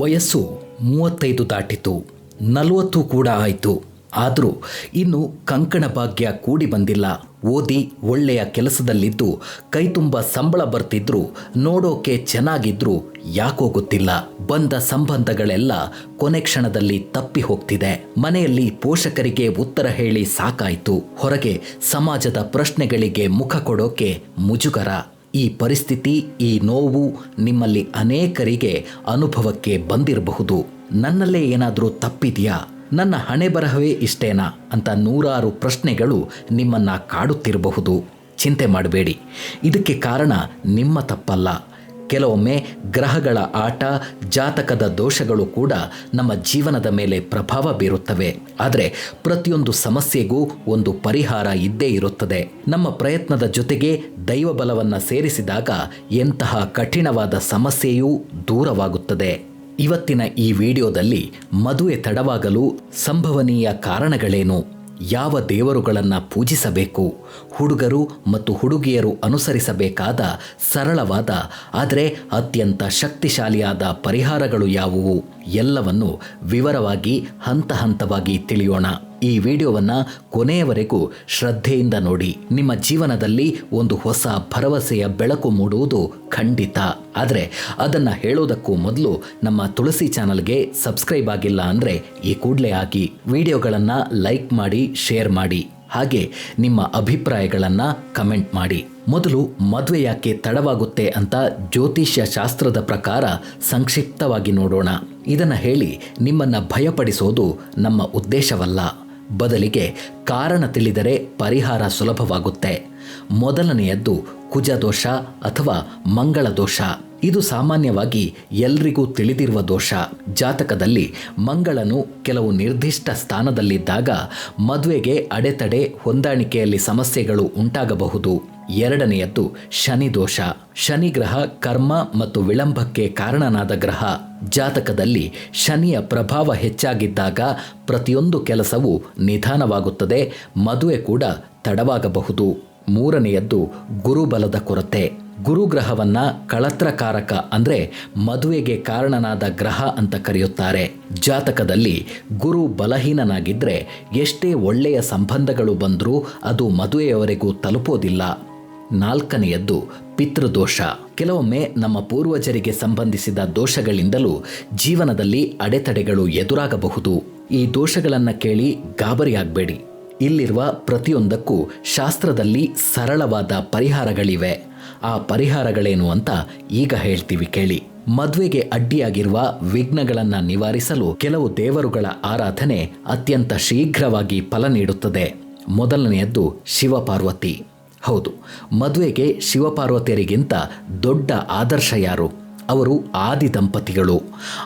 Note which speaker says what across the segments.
Speaker 1: ವಯಸ್ಸು ಮೂವತ್ತೈದು ದಾಟಿತು, ನಲವತ್ತು ಕೂಡ ಆಯಿತು. ಆದರೂ ಇನ್ನು ಕಂಕಣ ಭಾಗ್ಯ ಕೂಡಿ ಬಂದಿಲ್ಲ. ಓದಿ ಒಳ್ಳೆಯ ಕೆಲಸದಲ್ಲಿದ್ದು, ಕೈತುಂಬ ಸಂಬಳ ಬರ್ತಿದ್ರು, ನೋಡೋಕೆ ಚೆನ್ನಾಗಿದ್ರು ಯಾಕೋ ಗೊತ್ತಿಲ್ಲ. ಬಂದ ಸಂಬಂಧಗಳೆಲ್ಲ ಕೊನೆ ಕ್ಷಣದಲ್ಲಿ ತಪ್ಪಿ ಹೋಗ್ತಿದೆ. ಮನೆಯಲ್ಲಿ ಪೋಷಕರಿಗೆ ಉತ್ತರ ಹೇಳಿ ಸಾಕಾಯಿತು. ಹೊರಗೆ ಸಮಾಜದ ಪ್ರಶ್ನೆಗಳಿಗೆ ಮುಖ ಕೊಡೋಕೆ ಮುಜುಗರ. ಈ ಪರಿಸ್ಥಿತಿ, ಈ ನೋವು ನಿಮ್ಮಲ್ಲಿ ಅನೇಕರಿಗೆ ಅನುಭವಕ್ಕೆ ಬಂದಿರಬಹುದು. ನನ್ನಲ್ಲೇ ಏನಾದರೂ ತಪ್ಪಿದೆಯಾ? ನನ್ನ ಹಣೆ ಬರಹವೇ ಇಷ್ಟೇನಾ? ಅಂತ ನೂರಾರು ಪ್ರಶ್ನೆಗಳು ನಿಮ್ಮನ್ನು ಕಾಡುತ್ತಿರಬಹುದು. ಚಿಂತೆ ಮಾಡಬೇಡಿ. ಇದಕ್ಕೆ ಕಾರಣ ನಿಮ್ಮ ತಪ್ಪಲ್ಲ. ಕೆಲವೊಮ್ಮೆ ಗ್ರಹಗಳ ಆಟ, ಜಾತಕದ ದೋಷಗಳು ಕೂಡ ನಮ್ಮ ಜೀವನದ ಮೇಲೆ ಪ್ರಭಾವ ಬೀರುತ್ತವೆ. ಆದರೆ ಪ್ರತಿಯೊಂದು ಸಮಸ್ಯೆಗೂ ಒಂದು ಪರಿಹಾರ ಇದ್ದೇ ಇರುತ್ತದೆ. ನಮ್ಮ ಪ್ರಯತ್ನದ ಜೊತೆಗೆ ದೈವ ಬಲವನ್ನು ಸೇರಿಸಿದಾಗ ಎಂತಹ ಕಠಿಣವಾದ ಸಮಸ್ಯೆಯೂ ದೂರವಾಗುತ್ತದೆ. ಇವತ್ತಿನ ಈ ವಿಡಿಯೋದಲ್ಲಿ ಮದುವೆ ತಡವಾಗಲು ಸಂಭವನೀಯ ಕಾರಣಗಳೇನು? ಯಾವ ದೇವರುಗಳನ್ನು ಪೂಜಿಸಬೇಕು? ಹುಡುಗರು ಮತ್ತು ಹುಡುಗಿಯರು ಅನುಸರಿಸಬೇಕಾದ ಸರಳವಾದ, ಆದರೆ ಅತ್ಯಂತ ಶಕ್ತಿಶಾಲಿಯಾದ ಪರಿಹಾರಗಳು ಯಾವುವು? ಎಲ್ಲವನ್ನು ವಿವರವಾಗಿ, ಹಂತ ಹಂತವಾಗಿ ತಿಳಿಯೋಣ. ಈ ವಿಡಿಯೋವನ್ನು ಕೊನೆಯವರೆಗೂ ಶ್ರದ್ಧೆಯಿಂದ ನೋಡಿ. ನಿಮ್ಮ ಜೀವನದಲ್ಲಿ ಒಂದು ಹೊಸ ಭರವಸೆಯ ಬೆಳಕು ಮೂಡುವುದು ಖಂಡಿತ. ಆದರೆ ಅದನ್ನು ಹೇಳೋದಕ್ಕೂ ಮೊದಲು ನಮ್ಮ ತುಳಸಿ ಚಾನಲ್ಗೆ ಸಬ್ಸ್ಕ್ರೈಬ್ ಆಗಿಲ್ಲ ಅಂದರೆ ಈ ಕೂಡಲೇ ಆಗಿ ವಿಡಿಯೋಗಳನ್ನು ಲೈಕ್ ಮಾಡಿ, ಶೇರ್ ಮಾಡಿ. ಹಾಗೆ ನಿಮ್ಮ ಅಭಿಪ್ರಾಯಗಳನ್ನು ಕಮೆಂಟ್ ಮಾಡಿ. ಮೊದಲು ಮದುವೆ ಯಾಕೆ ತಡವಾಗುತ್ತೆ ಅಂತ ಜ್ಯೋತಿಷ್ಯ ಶಾಸ್ತ್ರದ ಪ್ರಕಾರ ಸಂಕ್ಷಿಪ್ತವಾಗಿ ನೋಡೋಣ. ಇದನ್ನು ಹೇಳಿ ನಿಮ್ಮನ್ನು ಭಯಪಡಿಸೋದು ನಮ್ಮ ಉದ್ದೇಶವಲ್ಲ. ಬದಲಿಗೆ ಕಾರಣ ತಿಳಿದರೆ ಪರಿಹಾರ ಸುಲಭವಾಗುತ್ತೆ. ಮೊದಲನೆಯದ್ದು ಕುಜದೋಷ ಅಥವಾ ಮಂಗಳ ದೋಷ ಇದು ಸಾಮಾನ್ಯವಾಗಿ ಎಲ್ರಿಗೂ ತಿಳಿದಿರುವ ದೋಷ. ಜಾತಕದಲ್ಲಿ ಮಂಗಳನು ಕೆಲವು ನಿರ್ದಿಷ್ಟ ಸ್ಥಾನದಲ್ಲಿದ್ದಾಗ ಮದುವೆಗೆ ಅಡೆತಡೆ ಹೊಂದಾಣಿಕೆಯಲ್ಲಿ ಸಮಸ್ಯೆಗಳು ಉಂಟಾಗಬಹುದು. ಎರಡನೆಯದ್ದು ಶನಿ ದೋಷ. ಶನಿ ಗ್ರಹ ಕರ್ಮ ಮತ್ತು ವಿಳಂಬಕ್ಕೆ ಕಾರಣನಾದ ಗ್ರಹ. ಜಾತಕದಲ್ಲಿ ಶನಿಯ ಪ್ರಭಾವ ಹೆಚ್ಚಾಗಿದ್ದಾಗ ಪ್ರತಿಯೊಂದು ಕೆಲಸವೂ ನಿಧಾನವಾಗುತ್ತದೆ, ಮದುವೆ ಕೂಡ ತಡವಾಗಬಹುದು. ಮೂರನೆಯದ್ದು ಗುರುಬಲದ ಕೊರತೆ. ಗುರುಗ್ರಹವನ್ನ ಕಳತ್ರಕಾರಕ ಅಂದರೆ ಮದುವೆಗೆ ಕಾರಣನಾದ ಗ್ರಹ ಅಂತ ಕರೆಯುತ್ತಾರೆ. ಜಾತಕದಲ್ಲಿ ಗುರು ಬಲಹೀನನಾಗಿದ್ದರೆ ಎಷ್ಟೇ ಒಳ್ಳೆಯ ಸಂಬಂಧಗಳು ಬಂದರೂ ಅದು ಮದುವೆಯವರೆಗೂ ತಲುಪೋದಿಲ್ಲ. ನಾಲ್ಕನೆಯದ್ದು ಪಿತೃದೋಷ. ಕೆಲವೊಮ್ಮೆ ನಮ್ಮ ಪೂರ್ವಜರಿಗೆ ಸಂಬಂಧಿಸಿದ ದೋಷಗಳಿಂದಲೂ ಜೀವನದಲ್ಲಿ ಅಡೆತಡೆಗಳು ಎದುರಾಗಬಹುದು. ಈ ದೋಷಗಳನ್ನು ಕೇಳಿ ಗಾಬರಿಯಾಗಬೇಡಿ. ಇಲ್ಲಿರುವ ಪ್ರತಿಯೊಂದಕ್ಕೂ ಶಾಸ್ತ್ರದಲ್ಲಿ ಸರಳವಾದ ಪರಿಹಾರಗಳಿವೆ. ಆ ಪರಿಹಾರಗಳೇನು ಅಂತ ಈಗ ಹೇಳ್ತೀವಿ ಕೇಳಿ. ಮದುವೆಗೆ ಅಡ್ಡಿಯಾಗಿರುವ ವಿಘ್ನಗಳನ್ನು ನಿವಾರಿಸಲು ಕೆಲವು ದೇವರುಗಳ ಆರಾಧನೆ ಅತ್ಯಂತ ಶೀಘ್ರವಾಗಿ ಫಲ ನೀಡುತ್ತದೆ. ಮೊದಲನೆಯದ್ದು ಶಿವಪಾರ್ವತಿ. ಹೌದು, ಮದುವೆಗೆ ಶಿವಪಾರ್ವತಿಯರಿಗಿಂತ ದೊಡ್ಡ ಆದರ್ಶ ಯಾರು? ಅವರು ಆದಿ ದಂಪತಿಗಳು.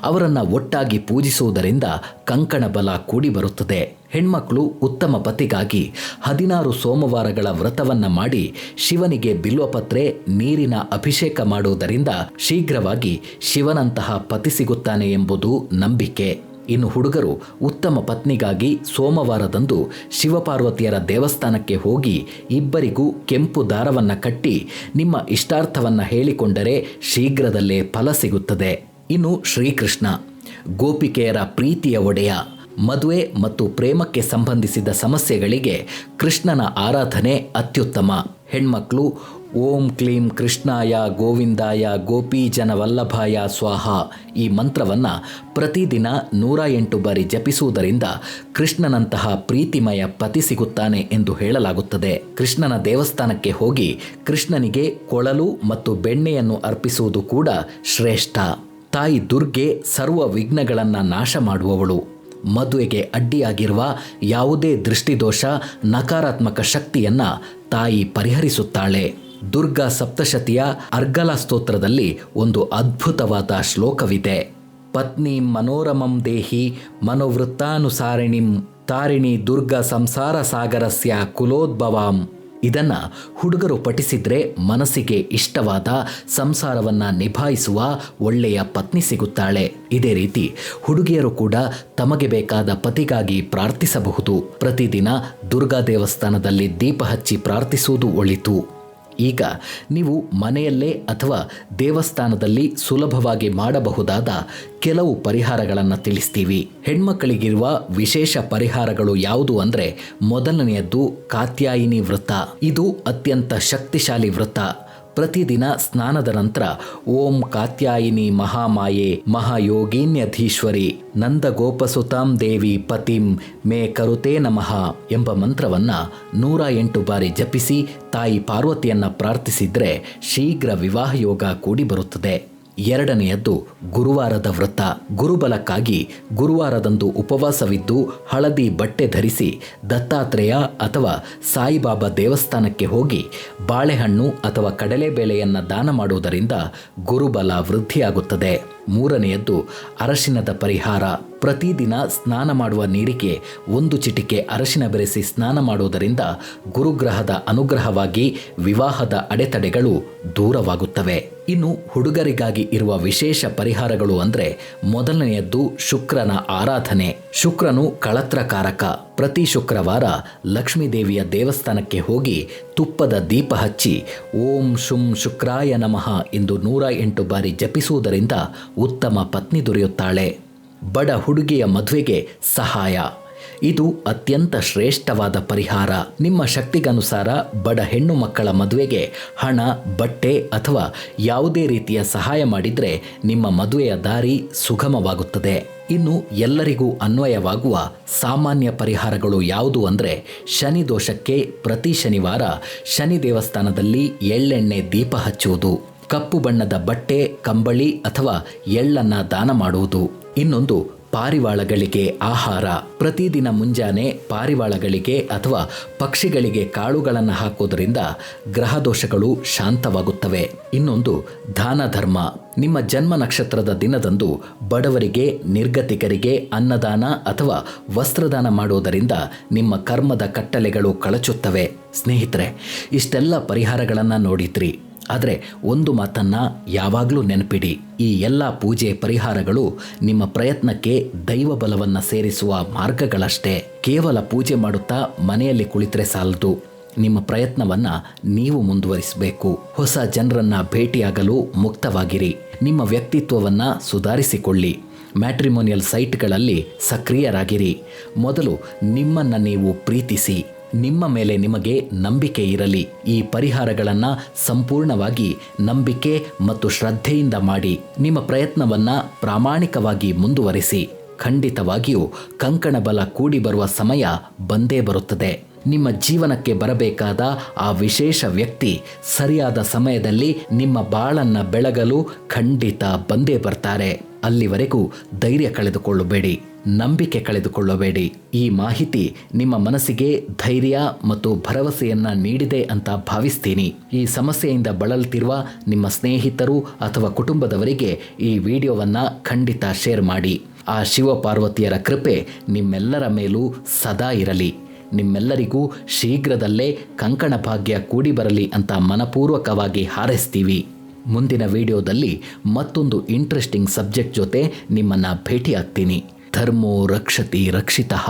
Speaker 1: ಅವರನ್ನು ಒಟ್ಟಾಗಿ ಪೂಜಿಸುವುದರಿಂದ ಕಂಕಣ ಬಲ ಕೂಡಿ ಬರುತ್ತದೆ ಹೆಣ್ಮಕ್ಳು ಉತ್ತಮ ಪತಿಗಾಗಿ ಹದಿನಾರು ಸೋಮವಾರಗಳ ವ್ರತವನ್ನ ಮಾಡಿ ಶಿವನಿಗೆ ಬಿಲ್ವಪತ್ರೆ ನೀರಿನ ಅಭಿಷೇಕ ಮಾಡುವುದರಿಂದ ಶೀಘ್ರವಾಗಿ ಶಿವನಂತಹ ಪತಿ ಸಿಗುತ್ತಾನೆ ಎಂಬುದು ನಂಬಿಕೆ. ಇನ್ನು ಹುಡುಗರು ಉತ್ತಮ ಪತ್ನಿಗಾಗಿ ಸೋಮವಾರದಂದು ಶಿವಪಾರ್ವತಿಯರ ದೇವಸ್ಥಾನಕ್ಕೆ ಹೋಗಿ ಇಬ್ಬರಿಗೂ ಕೆಂಪು ದಾರವನ್ನು ಕಟ್ಟಿ ನಿಮ್ಮ ಇಷ್ಟಾರ್ಥವನ್ನು ಹೇಳಿಕೊಂಡರೆ ಶೀಘ್ರದಲ್ಲೇ ಫಲ ಸಿಗುತ್ತದೆ. ಇನ್ನು ಶ್ರೀಕೃಷ್ಣ. ಗೋಪಿಕೆಯರ ಪ್ರೀತಿಯ ಒಡೆಯ. ಮದುವೆ ಮತ್ತು ಪ್ರೇಮಕ್ಕೆ ಸಂಬಂಧಿಸಿದ ಸಮಸ್ಯೆಗಳಿಗೆ ಕೃಷ್ಣನ ಆರಾಧನೆ ಅತ್ಯುತ್ತಮ. ಹೆಣ್ಮಕ್ಳು ಓಂ ಕ್ಲೀಂ ಕೃಷ್ಣಾಯ ಗೋವಿಂದಾಯ ಗೋಪಿ ಜನ ವಲ್ಲಭಾಯ ಸ್ವಾಹ ಈ ಮಂತ್ರವನ್ನು ಪ್ರತಿದಿನ ನೂರ ಎಂಟು ಬಾರಿ ಜಪಿಸುವುದರಿಂದ ಕೃಷ್ಣನಂತಹ ಪ್ರೀತಿಮಯ ಪತಿ ಸಿಗುತ್ತಾನೆ ಎಂದು ಹೇಳಲಾಗುತ್ತದೆ. ಕೃಷ್ಣನ ದೇವಸ್ಥಾನಕ್ಕೆ ಹೋಗಿ ಕೃಷ್ಣನಿಗೆ ಕೊಳಲು ಮತ್ತು ಬೆಣ್ಣೆಯನ್ನು ಅರ್ಪಿಸುವುದು ಕೂಡ ಶ್ರೇಷ್ಠ. ತಾಯಿ ದುರ್ಗೆ ಸರ್ವ ವಿಘ್ನಗಳನ್ನು ನಾಶ ಮಾಡುವವಳು. ಮದುವೆಗೆ ಅಡ್ಡಿಯಾಗಿರುವ ಯಾವುದೇ ದೃಷ್ಟಿದೋಷ ನಕಾರಾತ್ಮಕ ಶಕ್ತಿಯನ್ನ ತಾಯಿ ಪರಿಹರಿಸುತ್ತಾಳೆ. ದುರ್ಗಾ ಸಪ್ತಶತಿಯ ಅರ್ಗಲ ಸ್ತೋತ್ರದಲ್ಲಿ ಒಂದು ಅದ್ಭುತವಾದ ಶ್ಲೋಕವಿದೆ. ಪತ್ನಿ ಮನೋರಮಂ ದೇಹಿ ಮನೋವೃತ್ತಾನುಸಾರಿಣಿಂ ತಾರಿಣಿ ದುರ್ಗಾ ಸಂಸಾರ ಸಾಗರಸ್ಯ ಕುಲೋದ್ಭವಾಂ. ಇದನ್ನ ಹುಡುಗರು ಪಠಿಸಿದ್ರೆ ಮನಸ್ಸಿಗೆ ಇಷ್ಟವಾದ ಸಂಸಾರವನ್ನ ನಿಭಾಯಿಸುವ ಒಳ್ಳೆಯ ಪತ್ನಿ ಸಿಗುತ್ತಾಳೆ. ಇದೇ ರೀತಿ ಹುಡುಗಿಯರು ಕೂಡ ತಮಗೆ ಬೇಕಾದ ಪತಿಗಾಗಿ ಪ್ರಾರ್ಥಿಸಬಹುದು. ಪ್ರತಿದಿನ ದುರ್ಗಾ ದೇವಸ್ಥಾನದಲ್ಲಿ ದೀಪ ಹಚ್ಚಿ ಪ್ರಾರ್ಥಿಸುವುದು ಒಳಿತು. ಈಗ ನೀವು ಮನೆಯಲ್ಲೇ ಅಥವಾ ದೇವಸ್ಥಾನದಲ್ಲಿ ಸುಲಭವಾಗಿ ಮಾಡಬಹುದಾದ ಕೆಲವು ಪರಿಹಾರಗಳನ್ನು ತಿಳಿಸ್ತೀವಿ. ಹೆಣ್ಮಕ್ಕಳಿಗಿರುವ ವಿಶೇಷ ಪರಿಹಾರಗಳು ಯಾವುದು ಅಂದರೆ ಮೊದಲನೆಯದ್ದು ಕಾತ್ಯಾಯಿನಿ ವೃತ್ತ. ಇದು ಅತ್ಯಂತ ಶಕ್ತಿಶಾಲಿ ವ್ರತ ಪ್ರತಿದಿನ ಸ್ನಾನದ ನಂತರ ಓಂ ಕಾತ್ಯಾಯಿನಿ ಮಹಾಮಾಯೆ ಮಹಾಯೋಗೀನ್ಯಧೀಶ್ವರಿ ನಂದಗೋಪಸುತಾಂ ದೇವಿ ಪತಿಂ ಮೇ ಕರುತೇ ನಮಃ ಎಂಬ ಮಂತ್ರವನ್ನ ನೂರ ಎಂಟು ಬಾರಿ ಜಪಿಸಿ ತಾಯಿ ಪಾರ್ವತಿಯನ್ನ ಪ್ರಾರ್ಥಿಸಿದ್ರೆ ಶೀಘ್ರ ವಿವಾಹ ಯೋಗ ಕೂಡಿ ಬರುತ್ತದೆ. ಎರಡನೆಯದ್ದು ಗುರುವಾರದ ವ್ರತ. ಗುರುಬಲಕ್ಕಾಗಿ ಗುರುವಾರದಂದು ಉಪವಾಸವಿದ್ದು ಹಳದಿ ಬಟ್ಟೆ ಧರಿಸಿ ದತ್ತಾತ್ರೇಯ ಅಥವಾ ಸಾಯಿಬಾಬಾ ದೇವಸ್ಥಾನಕ್ಕೆ ಹೋಗಿ ಬಾಳೆಹಣ್ಣು ಅಥವಾ ಕಡಲೆಬೇಳೆಯನ್ನು ದಾನ ಮಾಡುವುದರಿಂದ ಗುರುಬಲ ವೃದ್ಧಿಯಾಗುತ್ತದೆ. ಮೂರನೆಯದ್ದು ಅರಶಿನದ ಪರಿಹಾರ. ಪ್ರತಿದಿನ ಸ್ನಾನ ಮಾಡುವ ನೀರಿಗೆ ಒಂದು ಚಿಟಿಕೆ ಅರಶಿನ ಬೆರೆಸಿ ಸ್ನಾನ ಮಾಡುವುದರಿಂದ ಗುರುಗ್ರಹದ ಅನುಗ್ರಹವಾಗಿ ವಿವಾಹದ ಅಡೆತಡೆಗಳು ದೂರವಾಗುತ್ತವೆ. ಇನ್ನು ಹುಡುಗರಿಗಾಗಿ ಇರುವ ವಿಶೇಷ ಪರಿಹಾರಗಳು ಅಂದರೆ ಮೊದಲನೆಯದ್ದು ಶುಕ್ರನ ಆರಾಧನೆ. ಶುಕ್ರನು ಕಳತ್ರಕಾರಕ. ಪ್ರತಿ ಶುಕ್ರವಾರ ಲಕ್ಷ್ಮೀದೇವಿಯ ದೇವಸ್ಥಾನಕ್ಕೆ ಹೋಗಿ ತುಪ್ಪದ ದೀಪ ಹಚ್ಚಿ ಓಂ ಶುಂ ಶುಕ್ರಾಯ ನಮಃ ಎಂದು ನೂರ ಎಂಟು ಬಾರಿ ಜಪಿಸುವುದರಿಂದ ಉತ್ತಮ ಪತ್ನಿ ದೊರೆಯುತ್ತಾಳೆ. ಬಡ ಹುಡುಗಿಯ ಮದುವೆಗೆ ಸಹಾಯ. ಇದು ಅತ್ಯಂತ ಶ್ರೇಷ್ಠವಾದ ಪರಿಹಾರ. ನಿಮ್ಮ ಶಕ್ತಿಗನುಸಾರ ಬಡ ಹೆಣ್ಣು ಮಕ್ಕಳ ಮದುವೆಗೆ ಹಣ, ಬಟ್ಟೆ ಅಥವಾ ಯಾವುದೇ ರೀತಿಯ ಸಹಾಯ ಮಾಡಿದರೆ ನಿಮ್ಮ ಮದುವೆಯ ದಾರಿ ಸುಗಮವಾಗುತ್ತದೆ. ಇನ್ನು ಎಲ್ಲರಿಗೂ ಅನ್ವಯವಾಗುವ ಸಾಮಾನ್ಯ ಪರಿಹಾರಗಳು ಯಾವುದು ಅಂದರೆ ಶನಿ ದೋಷಕ್ಕೆ ಪ್ರತಿ ಶನಿವಾರ ಶನಿ ದೇವಸ್ಥಾನದಲ್ಲಿ ಎಳ್ಳೆಣ್ಣೆ ದೀಪ ಹಚ್ಚುವುದು. ಕಪ್ಪು ಬಣ್ಣದ ಬಟ್ಟೆ, ಕಂಬಳಿ ಅಥವಾ ಎಳ್ಳನ್ನು ದಾನ ಮಾಡುವುದು. ಇನ್ನೊಂದು, ಪಾರಿವಾಳಗಳಿಗೆ ಆಹಾರ. ಪ್ರತಿದಿನ ಮುಂಜಾನೆ ಪಾರಿವಾಳಗಳಿಗೆ ಅಥವಾ ಪಕ್ಷಿಗಳಿಗೆ ಕಾಳುಗಳನ್ನು ಹಾಕೋದ್ರಿಂದ ಗ್ರಹ ದೋಷಗಳು ಶಾಂತವಾಗುತ್ತವೆ. ಇನ್ನೊಂದು ದಾನ ಧರ್ಮ ನಿಮ್ಮ ಜನ್ಮ ನಕ್ಷತ್ರದ ದಿನದಂದು ಬಡವರಿಗೆ, ನಿರ್ಗತಿಕರಿಗೆ ಅನ್ನದಾನ ಅಥವಾ ವಸ್ತ್ರದಾನ ಮಾಡುವುದರಿಂದ ನಿಮ್ಮ ಕರ್ಮದ ಕಟ್ಟಲೆಗಳು ಕಳಚುತ್ತವೆ. ಸ್ನೇಹಿತರೆ, ಇಷ್ಟೆಲ್ಲ ಪರಿಹಾರಗಳನ್ನು ನೋಡಿದ್ರಿ. ಆದರೆ ಒಂದು ಮಾತನ್ನು ಯಾವಾಗಲೂ ನೆನಪಿಡಿ. ಈ ಎಲ್ಲ ಪೂಜೆ ಪರಿಹಾರಗಳು ನಿಮ್ಮ ಪ್ರಯತ್ನಕ್ಕೆ ದೈವ ಬಲವನ್ನು ಸೇರಿಸುವ ಮಾರ್ಗಗಳಷ್ಟೇ. ಕೇವಲ ಪೂಜೆ ಮಾಡುತ್ತಾ ಮನೆಯಲ್ಲಿ ಕುಳಿತರೆ ಸಾಲದು. ನಿಮ್ಮ ಪ್ರಯತ್ನವನ್ನು ನೀವು ಮುಂದುವರಿಸಬೇಕು. ಹೊಸ ಜನರನ್ನ ಭೇಟಿಯಾಗಲು ಮುಕ್ತವಾಗಿರಿ. ನಿಮ್ಮ ವ್ಯಕ್ತಿತ್ವವನ್ನು ಸುಧಾರಿಸಿಕೊಳ್ಳಿ. ಮ್ಯಾಟ್ರಿಮೋನಿಯಲ್ ಸೈಟ್ಗಳಲ್ಲಿ ಸಕ್ರಿಯರಾಗಿರಿ. ಮೊದಲು ನಿಮ್ಮನ್ನು ನೀವು ಪ್ರೀತಿಸಿ. ನಿಮ್ಮ ಮೇಲೆ ನಿಮಗೆ ನಂಬಿಕೆ ಇರಲಿ. ಈ ಪರಿಹಾರಗಳನ್ನು ಸಂಪೂರ್ಣವಾಗಿ ನಂಬಿಕೆ ಮತ್ತು ಶ್ರದ್ಧೆಯಿಂದ ಮಾಡಿ. ನಿಮ್ಮ ಪ್ರಯತ್ನವನ್ನು ಪ್ರಾಮಾಣಿಕವಾಗಿ ಮುಂದುವರಿಸಿ. ಖಂಡಿತವಾಗಿಯೂ ಕಂಕಣ ಬಲ ಕೂಡಿ ಬರುವ ಸಮಯ ಬಂದೇ ಬರುತ್ತದೆ. ನಿಮ್ಮ ಜೀವನಕ್ಕೆ ಬರಬೇಕಾದ ಆ ವಿಶೇಷ ವ್ಯಕ್ತಿ ಸರಿಯಾದ ಸಮಯದಲ್ಲಿ ನಿಮ್ಮ ಬಾಳನ್ನ ಬೆಳಗಲು ಖಂಡಿತ ಬಂದೇ ಬರ್ತಾರೆ. ಅಲ್ಲಿವರೆಗೂ ಧೈರ್ಯ ಕಳೆದುಕೊಳ್ಳಬೇಡಿ. ನಂಬಿಕೆ ಕಳೆದುಕೊಳ್ಳಬೇಡಿ. ಈ ಮಾಹಿತಿ ನಿಮ್ಮ ಮನಸ್ಸಿಗೆ ಧೈರ್ಯ ಮತ್ತು ಭರವಸೆಯನ್ನ ನೀಡಿದೆ ಅಂತ ಭಾವಿಸ್ತೀನಿ. ಈ ಸಮಸ್ಯೆಯಿಂದ ಬಳಲ್ತಿರುವ ನಿಮ್ಮ ಸ್ನೇಹಿತರು ಅಥವಾ ಕುಟುಂಬದವರಿಗೆ ಈ ವಿಡಿಯೋವನ್ನ ಖಂಡಿತ ಶೇರ್ ಮಾಡಿ. ಆ ಶಿವಪಾರ್ವತಿಯರ ಕೃಪೆ ನಿಮ್ಮೆಲ್ಲರ ಮೇಲೂ ಸದಾ ಇರಲಿ. ನಿಮ್ಮೆಲ್ಲರಿಗೂ ಶೀಘ್ರದಲ್ಲೇ ಕಂಕಣ ಭಾಗ್ಯ ಕೂಡಿ ಬರಲಿ ಅಂತ ಮನಪೂರ್ವಕವಾಗಿ ಹಾರೈಸ್ತೀವಿ. ಮುಂದಿನ ವಿಡಿಯೋದಲ್ಲಿ ಮತ್ತೊಂದು ಇಂಟ್ರೆಸ್ಟಿಂಗ್ ಸಬ್ಜೆಕ್ಟ್ ಜೊತೆ ನಿಮ್ಮನ್ನು ಭೇಟಿಯಾಗ್ತೀನಿ. ಧರ್ಮೋ ರಕ್ಷತಿ ರಕ್ಷಿತಃ.